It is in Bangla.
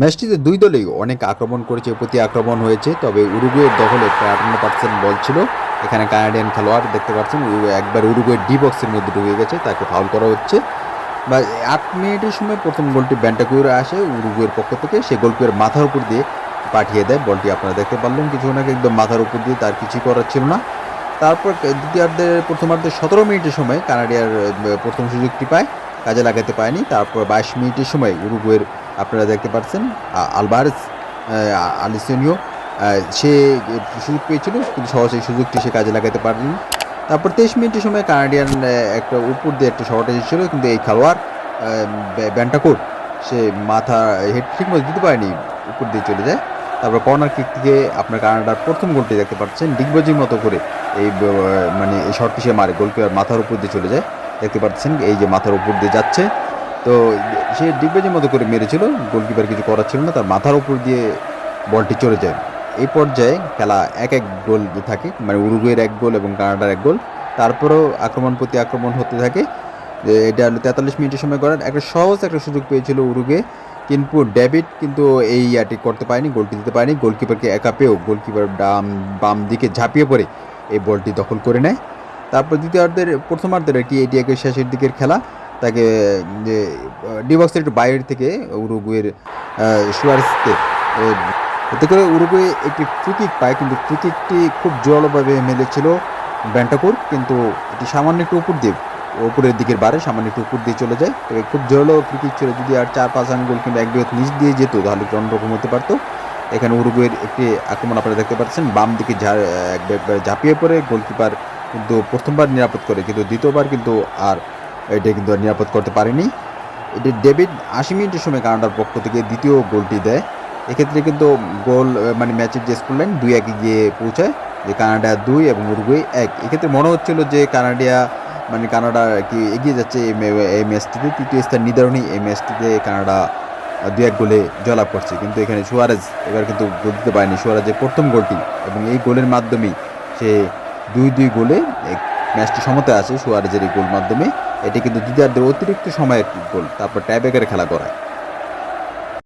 ম্যাচটিতে দুই দলেই অনেক আক্রমণ করেছে, প্রতি আক্রমণ হয়েছে, তবে উরুগুয়ের দখলে প্রায় আটান্ন পার্সেন্ট বল ছিল। এখানে কানাডিয়ান খেলোয়াড় দেখতে পাচ্ছেন একবার উরুগুয়ের ডি বক্সের মধ্যে ঢুকে গেছে, তাকে ফাউল করা হচ্ছে। বা আট মিনিটের সময় প্রথম গোলটি ব্যান্টাকুয়ারে আসে, উরুগুয়ের পক্ষ থেকে, সে গোলকিপার মাথার উপর দিয়ে পাঠিয়ে দেয়, বলটি আপনারা দেখতে পারলেন, কিছুক্ষণ আগে একদম মাথার উপর দিয়ে তার কিছুই করার ছিল না। তারপর দ্বিতীয়ার্ধের প্রথমার্ধে সতেরো মিনিটের সময় কানাডিয়ার প্রথম সুযোগটি পায়, কাজে লাগাতে পায়নি তারপর বাইশ মিনিটের সময় উরুগুয়ের আপনারা দেখতে পাচ্ছেন আলবারেস আলিসেনিও সে সুযোগ পেয়েছিল, কিন্তু সহজে সুযোগটি সে কাজে লাগাতে পারেনি। তারপর তেইশ মিনিটের সময় কানাডিয়ান একটা উপর দিয়ে একটা শট এসেছিল, কিন্তু এই খেলোয়াড় ব্যান্টাকোর, সে মাথা, হেড ঠিক মতো দিতে পারেনি, উপর দিয়ে চলে যায়। তারপর কর্নার কিক থেকে আপনার কানাডার প্রথম গোলটি দেখতে পাচ্ছেন ডিগবাজির মতো করে এই মানে এই শটটি সে মারে, গোলকিপার মাথার উপর দিয়ে চলে যায়। দেখতে পাচ্ছেন, এই যে মাথার উপর দিয়ে যাচ্ছে তো সে ডিগবাজির মতো করে মেরেছিল, গোলকিপার কিছু করার ছিল না, তার মাথার উপর দিয়ে বলটি চলে যায়। এই পর্যায়ে খেলা এক এক গোল থাকে মানে উরুগুয়ের এক গোল এবং কানাডার এক গোল। তারপরেও আক্রমণ প্রতি আক্রমণ হতে থাকে। এটা তেতাল্লিশ মিনিটের সময় করার একটা সহজ একটা সুযোগ পেয়েছিল উরুগে কিন্তু ডেভিড কিন্তু এই ইয়াটি করতে পারেনি, গোলটি দিতে পারেনি, গোলকিপারকে একা পেয়েও গোলকিপার ডাম, বাম দিকে ঝাঁপিয়ে পড়ে, এই বলটি দখল করে নেয়। তারপর দ্বিতীয়ার্ধের, প্রথমার্ধের কি এটি একে শেষের দিকের খেলা। তাকে ডিবক্সের একটু বাইরের থেকে উরুগুয়ের সুয়ারেসকে এতে করে উরুগুয়ে একটি ফ্রিকিক পায়, কিন্তু ফ্রিকিকটি খুব জোরালোভাবে মেলেছিল ব্যান্টাকুর কিন্তু এটি সামান্য একটু উপর দিয়ে, উপরের দিকের বারে সামান্য একটু উপর দিয়ে চলে যায়। তবে খুব জোরালো ফ্রিকিক ছিল, যদি আর চার, পাঁচ রান গোল কিংবা এক বিগত নিচ দিয়ে যেত, তাহলে একটু অন্যরকম হতে পারতো। এখানে উরুগুয়ের একটি আক্রমণ আপনারা দেখতে পাচ্ছেন, বাম দিকে ঝা- একবার একবার ঝাঁপিয়ে পড়ে গোলকিপার কিন্তু প্রথমবার নিরাপদ করে, কিন্তু দ্বিতীয়বার কিন্তু আর এটা কিন্তু নিরাপদ করতে পারেনি। এটি ডেভিড আশি মিনিটের সময় কানাডার পক্ষ থেকে দ্বিতীয় গোলটি দেয়। এক্ষেত্রে কিন্তু গোল মানে ম্যাচের যে স্কোর লাইন, দুই একে গিয়ে পৌঁছায় যে কানাডা দুই এবং উরুগুয়ে এক। এক্ষেত্রে মনে হচ্ছিল যে কানাডিয়া মানে কানাডা কি এগিয়ে যাচ্ছে এই ম্যাচটিতে। তৃতীয় স্থান নির্ধারণী এই ম্যাচটিতে কানাডা দুই এক গোলে জয়লাভ করছে। কিন্তু এখানে সুয়ারেজ এবার কিন্তু গোল দিতে পারেনি। সুয়ারেজের প্রথম গোলটি এবং এই গোলের মাধ্যমেই সে দুই দুই গোলে ম্যাচটি সমতে আছে সুয়ারেজের এই গোল মাধ্যমে। এটি কিন্তু দ্বিতীয়ার্ধের অতিরিক্ত সময়ের গোল তারপর টাইব্রেকারে খেলা করায়।